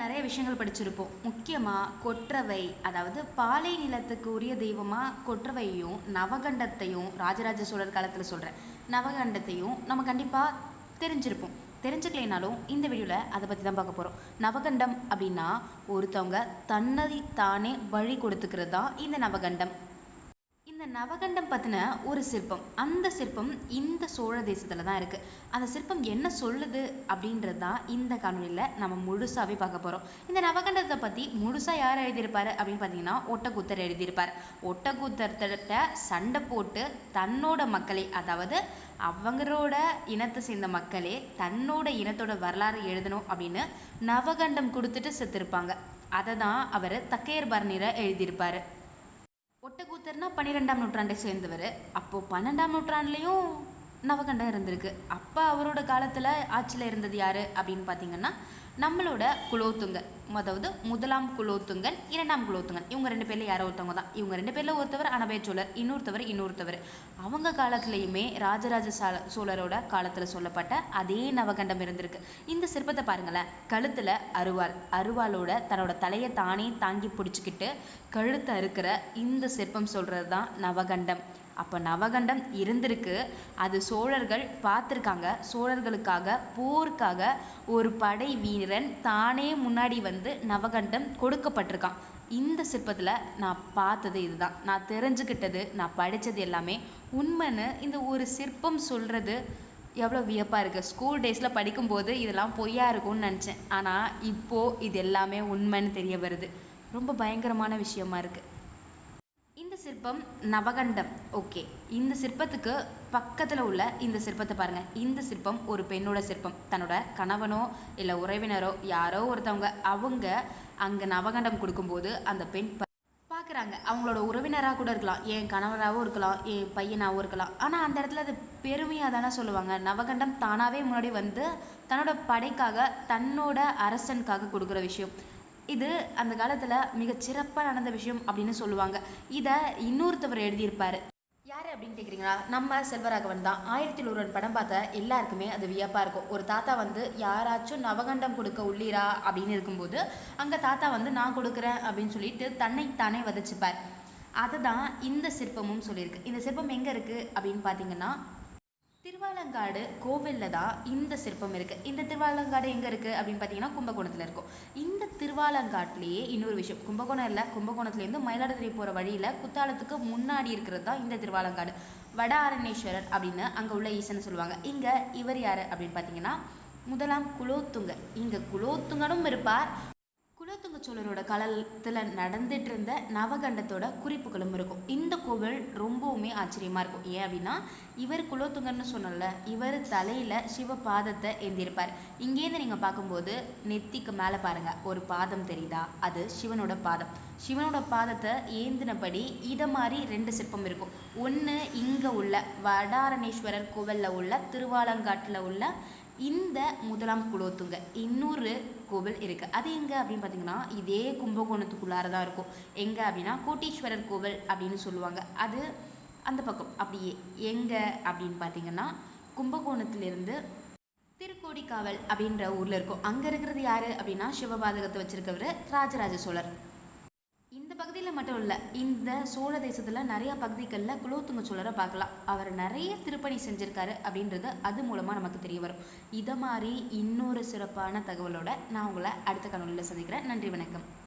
நிறைய விஷயங்கள் படிச்சிருப்போம். முக்கியமாக கொற்றவை அதாவது பாலை நிலத்துக்கு உரிய தெய்வமாக கொற்றவையும் நவகண்டத்தையும் ராஜராஜ சோழர் காலத்தில் சொல்கிறேன் நவகண்டத்தையும் நம்ம கண்டிப்பாக தெரிஞ்சிருப்போம். தெரிஞ்சுக்கலைனாலும் இந்த வீடியோவில் அதை பற்றி தான் பார்க்க போகிறோம் நவகண்டம் அப்படின்னா ஒருத்தவங்க தன்னை தானே வழி கொடுத்துக்கிறது தான் இந்த நவகண்டம். இந்த நவகண்டம் பற்றின ஒரு சிற்பம். அந்த சிற்பம் இந்த சோழ தேசத்தில் தான் இருக்குது அந்த சிற்பம் என்ன சொல்லுது அப்படின்றது தான் இந்த காணொலியில் நம்ம முழுசாகவே பார்க்க போகிறோம் இந்த நவகண்டத்தை பற்றி முழுசாக யார் எழுதியிருப்பாரு அப்படின்னு பார்த்தீங்கன்னா ஒட்டக்கூத்தர் எழுதியிருப்பார். ஒட்டக்கூத்தர்கிட்ட சண்டை போட்டு தன்னோட மக்களை அதாவது அவங்களோட இனத்தை சேர்ந்த மக்களே தன்னோட இனத்தோட வரலாறு எழுதணும் அப்படின்னு நவகண்டம் கொடுத்துட்டு செத்துருப்பாங்க. அதை தான் அவர் தக்கையர் பரணியில் எழுதியிருப்பார். ஒட்டக்கூத்தர்னா பன்னிரெண்டாம் நூற்றாண்டை சேர்ந்தவர். அப்போ பன்னெண்டாம் நூற்றாண்டுலேயும் நவகண்டம் இருந்திருக்கு. அப்போ அவரோட காலத்தில் ஆட்சியில் இருந்தது யார்? அப்படின்னு பார்த்தீங்கன்னா நம்மளோட குலோத்துங்க அதாவது முதலாம் குலோத்துங்கன் இரண்டாம் குலோத்துங்கன். இவங்க ரெண்டு பேரில் யாரோ ஒருத்தவங்க தான். இவங்க ரெண்டு பேரில் ஒருத்தவர் அனபேச்சோழர் சோழர் இன்னொருத்தவர் இன்னொருத்தவர். அவங்க காலத்துலேயுமே ராஜராஜ சால சோழரோட காலத்தில் சொல்லப்பட்ட அதே நவகண்டம் இருந்திருக்கு. இந்த சிற்பத்தை பாருங்களேன். கழுத்தில் அருவாள். அருவாளோட தன்னோட தலையை தானே தாங்கி பிடிச்சிக்கிட்டு கழுத்தை அறுக்கிற இந்த சிற்பம் சொல்கிறது தான் நவகண்டம். அப்போ நவகண்டம் இருந்திருக்கு. அது சோழர்கள் பார்த்துருக்காங்க. சோழர்களுக்காக போருக்காக ஒரு படை வீரன் தானே முன்னாடி வந்து நவகண்டம் கொடுக்கப்பட்டிருக்கான். இந்த சிற்பத்தில் நான் பார்த்தது இதுதான். நான் தெரிஞ்சுக்கிட்டது நான் படித்தது எல்லாமே. உண்மைன்னு இந்த ஒரு சிற்பம் சொல்கிறது எவ்வளோ வியப்பாக இருக்குது ஸ்கூல் டேஸில் படிக்கும்போது இதெல்லாம் பொய்யா இருக்கும்னு நினச்சேன். ஆனால் இப்போது இது எல்லாமே உண்மைன்னு தெரிய வருது. ரொம்ப பயங்கரமான விஷயமா இருக்குது சிற்பம் நவகண்டம். ஓகே. இந்த சிற்பத்துக்கு பக்கத்தில் உள்ள இந்த சிற்பத்தை பாருங்கள் இந்த சிற்பம் ஒரு பெண்ணோட சிற்பம். தன்னோட கணவனோ இல்லை உறவினரோ யாரோ ஒருத்தவங்க அவங்க அங்கே நவகண்டம் கொடுக்கும்போது அந்த பெண் பார்க்குறாங்க அவங்களோட உறவினராக கூட இருக்கலாம். என் கணவராகவும் இருக்கலாம். என் பையனாகவும் இருக்கலாம். ஆனால் அந்த இடத்துல அது பெருமையாக தானே சொல்லுவாங்க. நவகண்டம் தானாகவே முன்னாடி வந்து தன்னோட படைக்காக தன்னோட அரசனுக்காக கொடுக்குற விஷயம். இது அந்த காலத்தில் மிக சிறப்பாக நடந்த விஷயம் அப்படின்னு சொல்லுவாங்க. இதை இன்னொருத்தவர் எழுதியிருப்பார். யார் அப்படின்னு கேட்குறீங்களா நம்ம செல்வராகவன் தான். ஆயிரத்தி ஒருவன் படம் பார்த்த எல்லாருக்குமே அது வியப்பாக இருக்கும். ஒரு தாத்தா வந்து யாராச்சும் நவகண்டம் கொடுக்க உள்ளீரா? அப்படின்னு இருக்கும்போது அங்கே தாத்தா வந்து நான் கொடுக்குறேன் அப்படின்னு சொல்லிட்டு தன்னைத்தானே வதச்சிப்பார். அதுதான் இந்த சிற்பமும் சொல்லியிருக்கு. இந்த சிற்பம் எங்கே இருக்குது அப்படின்னு பார்த்தீங்கன்னா திருவாலங்காடு கோவில்ல தான் இந்த சிற்பம் இருக்குது இந்த திருவாலங்காடு எங்கே இருக்குது அப்படின்னு பார்த்தீங்கன்னா கும்பகோணத்தில் இருக்கும். இந்த திருவாலங்காட்டிலேயே இன்னொரு விஷயம். கும்பகோணம் இல்லை கும்பகோணத்துலேருந்து மயிலாடுதுறை போகிற வழியில் குத்தாலத்துக்கு முன்னாடி இருக்கிறது தான் இந்த திருவாலங்காடு. வட அரண்யேஸ்வரர் அப்படின்னு அங்கே உள்ள ஈசன் சொல்லுவாங்க. இங்கே இவர் யார் அப்படின்னு பார்த்தீங்கன்னா முதலாம் குலோத்துங்க. இங்கே குலோத்துங்கனும் இருப்பார். குலோத்துங்க சோழரோட காலத்துல நடந்துட்டு இருந்த நவகண்டத்தோட குறிப்புகளும் இருக்கும். இந்த கோவில் ரொம்பவுமே ஆச்சரியமா இருக்கும். ஏன் அப்படின்னா இவர் குலோத்துங்கன்னு சொன்னல இவர் தலையில சிவ பாதத்தை ஏந்திருப்பார். இங்கேருந்து நீங்க பார்க்கும்போது நெத்திக்கு மேல பாருங்க ஒரு பாதம் தெரியுதா? அது சிவனோட பாதம். சிவனோட பாதத்தை ஏந்தினபடி இதை மாதிரி ரெண்டு சிற்பம் இருக்கும். ஒன்று இங்கே உள்ள வடாரணேஸ்வரர் கோவில்ல உள்ள திருவாலங்காட்டில் உள்ள இந்த முதலாம் குலோத்துங்க இன்னொரு கோவில் இருக்கு. அது எங்க அப்படின்னு பார்த்தீங்கன்னா இதே கும்பகோணத்துக்குள்ளார தான் இருக்கும். எங்க அப்படின்னா கோட்டீஸ்வரர் கோவில் அப்படின்னு சொல்லுவாங்க. அது அந்த பக்கம். அப்படியே எங்க அப்படின்னு பார்த்தீங்கன்னா கும்பகோணத்திலிருந்து திருக்கோடிக்காவல் அப்படின்ற ஊர்ல இருக்கும். அங்க இருக்கிறது யாரு அப்படின்னா சிவபாதகத்தை வச்சிருக்கவர் ராஜராஜ சோழர். இந்த பகுதியில் மட்டும் இல்லை இந்த சோழ தேசத்தில் நிறைய பகுதிகளில் குலோத்துங்க சோழரை பார்க்கலாம். அவர் நிறைய திருப்பணி செஞ்சுருக்காரு அப்படின்றது அது மூலமாக நமக்கு தெரிய வரும். இதை மாதிரி இன்னொரு சிறப்பான தகவலோட நான் உங்களை அடுத்த கணவனில் சந்திக்கிறேன். நன்றி வணக்கம்.